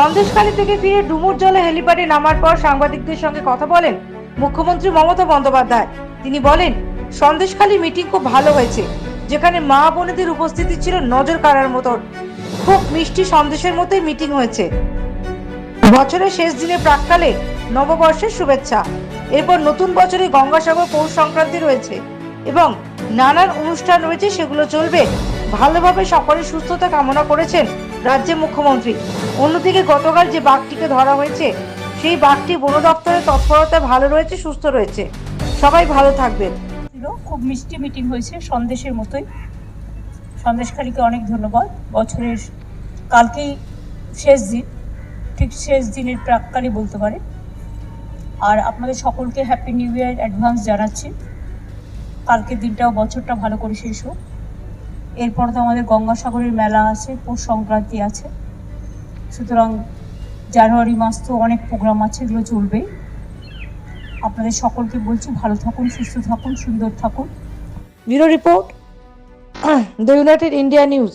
সন্দেশখালী থেকে ফিরে ডুমুর জলে হেলিপ্যাডে নামার পর সাংবাদিকদের সঙ্গে কথা বলেন মুখ্যমন্ত্রী মমতা বন্দ্যোপাধ্যায়। তিনি বলেন, সন্দেশখালী মিটিং খুব ভালো হয়েছে, যেখানে মা বোনেদের উপস্থিতি ছিল নজর কাড়ার মতন। খুব মিষ্টি সন্দেশের মতোই মিটিং হয়েছে। বছরের শেষ দিনে প্রাককালে নববর্ষের শুভেচ্ছা। এরপর নতুন বছরে গঙ্গাসাগর পৌষ সংক্রান্তি রয়েছে এবং নানান অনুষ্ঠান রয়েছে, সেগুলো চলবে। ভালোভাবে সকলের সুস্থতা কামনা করেছেন রাজ্যের মুখ্যমন্ত্রী। অন্যদিকে গতকাল যে বাঘটিকে ধরা হয়েছে, সেই বাঘটি বন দপ্তরের তৎপরতা ভালো রয়েছে, সুস্থ রয়েছে। সবাই ভালো থাকবেন। খুব মিষ্টি মিটিং হয়েছে, সন্দেশের মতোই। সন্দেশখালীকে অনেক ধন্যবাদ। বছরের কালকেই শেষ দিন, ঠিক শেষ দিনের প্রাককালই বলতে পারে। আর আপনাদের সকলকে হ্যাপি নিউ ইয়ার অ্যাডভান্স জানাচ্ছি। কালকের দিনটাও, বছরটা ভালো করে শেষ হোক। এরপর তো আমাদের গঙ্গাসাগরের মেলা আছে, পৌষ সংক্রান্তি আছে। সুতরাং জানুয়ারি মাস তো অনেক প্রোগ্রাম আছে, এগুলো চলবেই। আপনাদের সকলকে বলছি, ভালো থাকুন, সুস্থ থাকুন, সুন্দর থাকুন। Bureau report, the United India News.